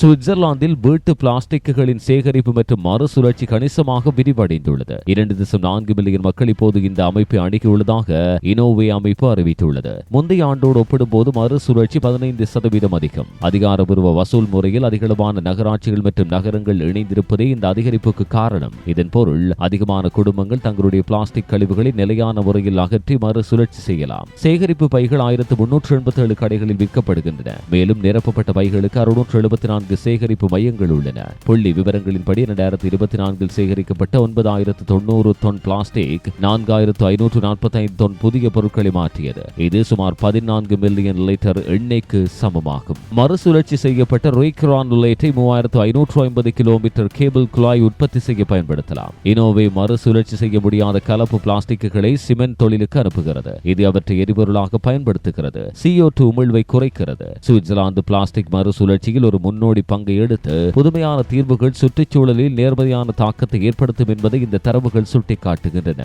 சுவிட்சர்லாந்தில் வீட்டு பிளாஸ்டிக்குகளின் சேகரிப்பு மற்றும் மறுசுழற்சி கணிசமாக விரிவடைந்துள்ளது. இரண்டு தசம் நான்கு மில்லியன் மக்கள் இப்போது இந்த அமைப்பை அணுகியுள்ளதாக இனோவே அமைப்பு அறிவித்துள்ளது. முந்தைய ஆண்டோடு ஒப்பிடும்போது மறுசுழற்சி பதினைந்து சதவீதம் அதிகம். அதிகாரபூர்வ வசூல் முறையில் அதிகளவான நகராட்சிகள் மற்றும் நகரங்கள் இணைந்திருப்பதே இந்த அதிகரிப்புக்கு காரணம். இதன் பொருள் அதிகமான குடும்பங்கள் தங்களுடைய பிளாஸ்டிக் கழிவுகளை நிலையான முறையில் அகற்றி மறுசுழற்சி செய்யலாம். சேகரிப்பு பைகள் ஆயிரத்து முன்னூற்று எண்பத்தி ஏழு கடைகளில் விற்கப்படுகின்றன. மேலும் நிரப்பப்பட்ட பைகளுக்கு அறுநூற்று எழுபத்தி நான்கு சேகரிப்பு மையங்கள் உள்ளன. புள்ளி விவரங்களின்படி இரண்டாயிரத்தி இருபத்தி நான்கில் சேகரிக்கப்பட்ட ஒன்பதாயிரத்து தொண்ணூறு தொன் பிளாஸ்டிக் நான்காயிரத்து ஐநூற்று நாற்பத்தைந்து தொன் புதிய பொருட்களை மாற்றியது. இது சுமார் பதினான்கு மில்லியன் லிட்டர் எண்ணெய்க்கு சமமாகும். மறுசுழற்சி செய்யப்பட்ட ரொய்க்ரான் லேட்டை மூவாயிரத்து ஐநூற்று ஐம்பது கிலோமீட்டர் கேபிள் குழாய் உற்பத்தி செய்ய பயன்படுத்தலாம். இனோவே மறுசுழற்சி செய்ய முடியாத கலப்பு பிளாஸ்டிக்குகளை சிமெண்ட் தொழிலுக்கு அனுப்புகிறது. இது அவற்றை எரிபொருளாக பயன்படுத்துகிறது. சிஓ டூ உமிழ்வை குறைக்கிறது. சுவிட்சர்லாந்து பிளாஸ்டிக் மறுசுழற்சியில் ஒரு முன்னோடி பங்கு எடுத்து புதுமையான தீர்வுகள் சுற்றுச்சூழலில் நேர்மறையான தாக்கத்தை ஏற்படுத்தும் என்பதை இந்த தரவுகள் சுட்டிக்காட்டுகின்றன.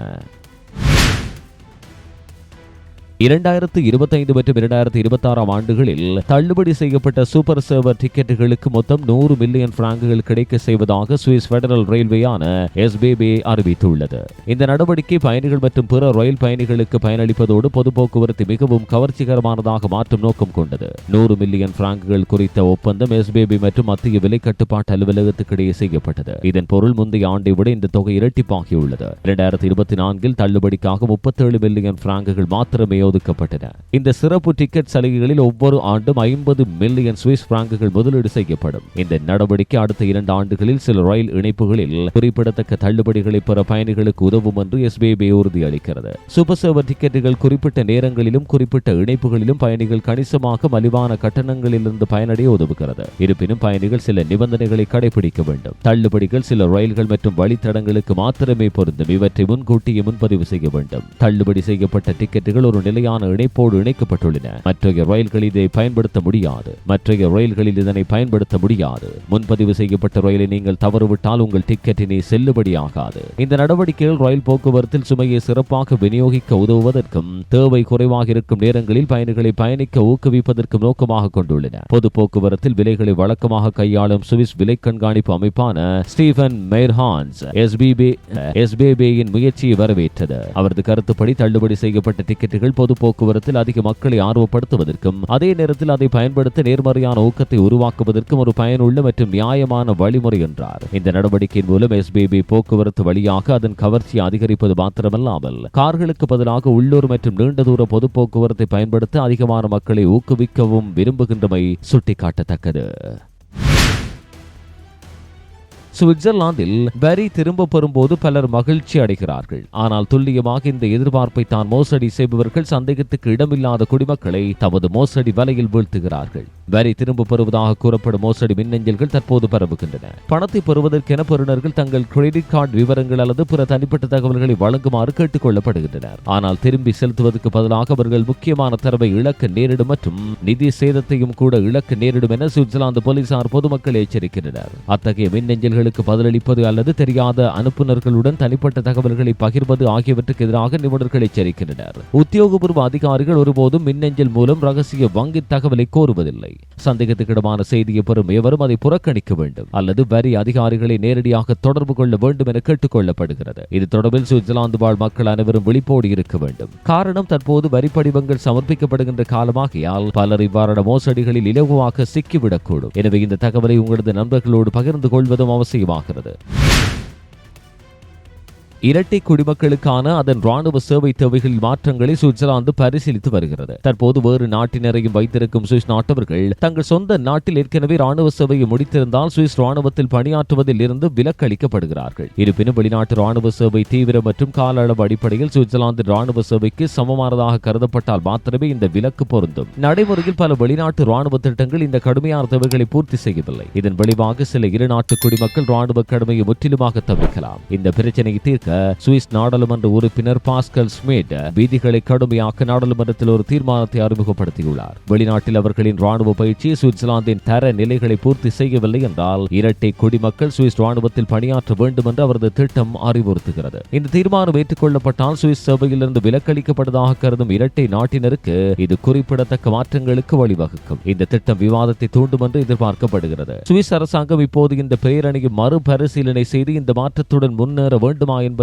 இரண்டாயிரத்து இருபத்தைந்து மற்றும் இரண்டாயிரத்து இருபத்தாறாம் ஆண்டுகளில் தள்ளுபடி செய்யப்பட்ட சூப்பர் சர்வர் டிக்கெட்டுகளுக்கு மொத்தம் நூறு மில்லியன் பிராங்குகள் கிடைக்க செய்வதாக சுவிஸ் பெடரல் ரயில்வேயான எஸ்பிபி அறிவித்துள்ளது. இந்த நடவடிக்கை பயணிகள் மற்றும் பிற ரயில் பயணிகளுக்கு பயனளிப்பதோடு பொது போக்குவரத்து மிகவும் கவர்ச்சிகரமானதாக மாற்றும் நோக்கம் கொண்டது. நூறு மில்லியன் பிராங்குகள் குறித்த ஒப்பந்தம் எஸ்பிபி மற்றும் மத்திய விலை கட்டுப்பாட்டு அலுவலகத்துக்கிடையே செய்யப்பட்டது. இதன் பொருள் முந்தைய ஆண்டை விட இந்த தொகை இரட்டிப்பாகியுள்ளது. இரண்டாயிரத்தி இருபத்தி நான்கில் தள்ளுபடிக்காக முப்பத்தேழு மில்லியன் பிராங்குகள் மாத்திரமே ஒதுக்கப்பட்டன. இந்த சிறப்பு டிக்கெட் சலுகைகளில் ஒவ்வொரு ஆண்டும் ஐம்பது மில்லியன் சுவிஸ் பிராங்குகள் முதலீடு செய்யப்படும். இந்த நடவடிக்கை அடுத்த இரண்டு ஆண்டுகளில் சில ரயில் இணைப்புகளில் குறிப்பிடத்தக்க தள்ளுபடிகளை பெற பயணிகளுக்கு உதவும் என்று எஸ்பிஐ உறுதியளிக்கிறது சூப்பர் சேவர் டிக்கெட்டுகள் குறிப்பிட்ட நேரங்களிலும் குறிப்பிட்ட இணைப்புகளிலும் பயணிகள் கணிசமாக மலிவான கட்டணங்களிலிருந்து பயனடைய உதவுகிறது. இருப்பினும் பயணிகள் சில நிபந்தனைகளை கடைபிடிக்க வேண்டும். தள்ளுபடிகள் சில ரயில்கள் மற்றும் வழித்தடங்களுக்கு மாத்திரமே பொருந்தும். இவற்றை முன்கூட்டியே முன்பதிவு செய்ய வேண்டும். தள்ளுபடி செய்யப்பட்ட டிக்கெட்டுகள் ஒரு நிலை நிலையான இணைப்போடு இணைக்கப்பட்டுள்ளன. மற்றைய ரயில்களில் இதை பயன்படுத்த முடியாது. மற்றைய ரயில்களில் இதனை பயன்படுத்த முடியாது. முன்பதிவு செய்யப்பட்ட ரயிலை நீங்கள் தவறுவிட்டால் உங்கள் டிக்கெட்டினை செல்லுபடியாகாது. இந்த நடவடிக்கைகள் ரயில் போக்குவரத்தில் சுமையை சிறப்பாக விநியோகிக்க உதவுவதற்கும் தேவை குறைவாக இருக்கும் நேரங்களில் பயணிகளை பயணிக்க ஊக்குவிப்பதற்கும் நோக்கமாக கொண்டுள்ளன. பொது போக்குவரத்தில் விலைகளை வழக்கமாக கையாளும் சுவிஸ் விலை கண்காணிப்பு அமைப்பான ஸ்டீபன் மெய்ர்ஹான்ஸ் எஸ்பிபி எஸ்பிபியின் முயற்சியை வரவேற்றது. அவரது கருத்துப்படி தள்ளுபடி செய்யப்பட்ட டிக்கெட்டுகள் பொது போக்குவரத்தில் அதிக மக்களை ஆர்வப்படுத்துவதற்கும் அதே நேரத்தில் அதை பயன்படுத்த நேர்மறையான ஊக்கத்தை உருவாக்குவதற்கும் ஒரு பயனுள்ள மற்றும் நியாயமான வழிமுறை என்றார். இந்த நடவடிக்கையின் மூலம் எஸ்பிபி போக்குவரத்து வழியாக அதன் கவர்ச்சியை அதிகரிப்பது மாத்திரமல்லாமல் கார்களுக்கு பதிலாக உள்ளூர் மற்றும் நீண்ட தூர பொது போக்குவரத்தை பயன்படுத்த அதிகமான மக்களை ஊக்குவிக்கவும் விரும்புகின்றமை சுட்டிக்காட்டத்தக்கது. சுவிட்சர்லாந்தில் வரி திரும்ப பெறும்போது பலர் மகிழ்ச்சி அடைகிறார்கள். ஆனால் துல்லியமாக இந்த எதிர்பார்ப்பை தான் மோசடி செய்பவர்கள் சந்தேகத்துக்கு இடமில்லாத குடிமக்களை தமது மோசடி வலையில் வீழ்த்துகிறார்கள். வரி திரும்ப பெறுவதாக கூறப்படும் மோசடி மின்னஞ்சல்கள் தற்போது பரவுகின்றன. பணத்தை பெறுவதற்கென பெறுநர்கள் தங்கள் கிரெடிட் கார்டு விவரங்கள் அல்லது பிற தனிப்பட்ட தகவல்களை வழங்குமாறு கேட்டுக் கொள்ளப்படுகின்றனர். ஆனால் திரும்பி செலுத்துவதற்கு பதிலாக அவர்கள் முக்கியமான தரவை இழக்க நேரிடும் மற்றும் நிதி சேதத்தையும் கூட இழக்க நேரிடும் என சுவிட்சர்லாந்து போலீசார் பொதுமக்கள் எச்சரிக்கின்றனர். அத்தகைய கேள்விகளுக்கு பதிலளிப்பது அல்லது தெரியாத அனுப்புநர்களுடன் தனிப்பட்ட தகவல்களை பகிர்வது ஆகியவற்றுக்கு எதிராக நிபுணர்கள் எச்சரிக்கின்றனர். உத்தியோகபூர்வ அதிகாரிகள் ஒருபோதும் மின்னஞ்சல் மூலம் ரகசிய வங்கி தகவலை கோருவதில்லை. சந்தேகத்துக்கிடமான செய்தியை பெறும் எவரும் அதை புறக்கணிக்க வேண்டும் அல்லது வரி அதிகாரிகளை நேரடியாக தொடர்பு கொள்ள வேண்டும் என கேட்டுக் கொள்ளப்படுகிறது. இது தொடர்பில் சுவிட்சர்லாந்து வாழ் மக்கள் அனைவரும் விழிப்போடு இருக்க வேண்டும். காரணம் தற்போது வரி படிவங்கள் சமர்ப்பிக்கப்படுகின்ற காலமாகியால் பலர் இவ்வாறான மோசடிகளில் இலகுவாக சிக்கிவிடக்கூடும். எனவே இந்த தகவலை உங்களது நண்பர்களோடு பகிர்ந்து கொள்வதும் அவசியமாகிறது இரட்டை குடிமக்களுக்கான அதன் ராணுவ சேவை தேவைகளில் மாற்றங்களை சுவிட்சர்லாந்து பரிசீலித்து வருகிறது. தற்போது வேறு நாட்டினரையும் வைத்திருக்கும் சுவிஸ் நாட்டவர்கள் தங்கள் சொந்த நாட்டில் ஏற்கனவே ராணுவ சேவையை முடித்திருந்தால் சுவிஸ் ராணுவத்தில் பணியாற்றுவதில் இருந்து விலக்களிக்கப்படுகிறார்கள். இருப்பினும் வெளிநாட்டு ராணுவ சேவை தீவிர மற்றும் கால அளவு அடிப்படையில் சுவிட்சர்லாந்து ராணுவ சேவைக்கு சமமானதாக கருதப்பட்டால் மாத்திரமே இந்த விலக்கு பொருந்தும். நடைமுறையில் பல வெளிநாட்டு ராணுவ திட்டங்கள் இந்த கடுமையான தேவைகளை பூர்த்தி செய்யவில்லை. இதன் விளைவாக சில இரு நாட்டு குடிமக்கள் ராணுவ கடமையை முற்றிலுமாக தவிர்க்கலாம். இந்த பிரச்சனையை தீர்க்க சுவிஸ் நாடாளுமன்ற உறுப்பினர் பாஸ்கல் ஸ்மிட் விதிகளை கடுமையாக்க நாடாளுமன்றத்தில் ஒரு தீர்மானத்தை அறிமுகப்படுத்தியுள்ளார். வெளிநாட்டில் அவர்களின் ராணுவ பயிற்சி சுவிட்சர்லாந்தின் தர நிலைகளை பூர்த்தி செய்யவில்லை என்றால் இரட்டை குடிமக்கள் சுவிஸ் ராணுவத்தில் பணியாற்ற வேண்டும் என்று அவரது திட்டம் அறிவுறுத்துகிறது. இந்த தீர்மானம் ஏற்றுக்கொள்ளப்பட்டால் சுவிஸ் சபையிலிருந்து விலக்களிக்கப்பட்டதாக கருதும் இரட்டை நாட்டினருக்கு இது குறிப்பிடத்தக்க மாற்றங்களுக்கு வழிவகுக்கும். இந்த திட்டம் விவாதத்தை தூண்டும் என்று எதிர்பார்க்கப்படுகிறது. சுவிஸ் அரசாங்கம் இப்போது இந்த பேரணியை மறுபரிசீலனை செய்து இந்த மாற்றத்துடன் முன்னேற வேண்டுமா என்பது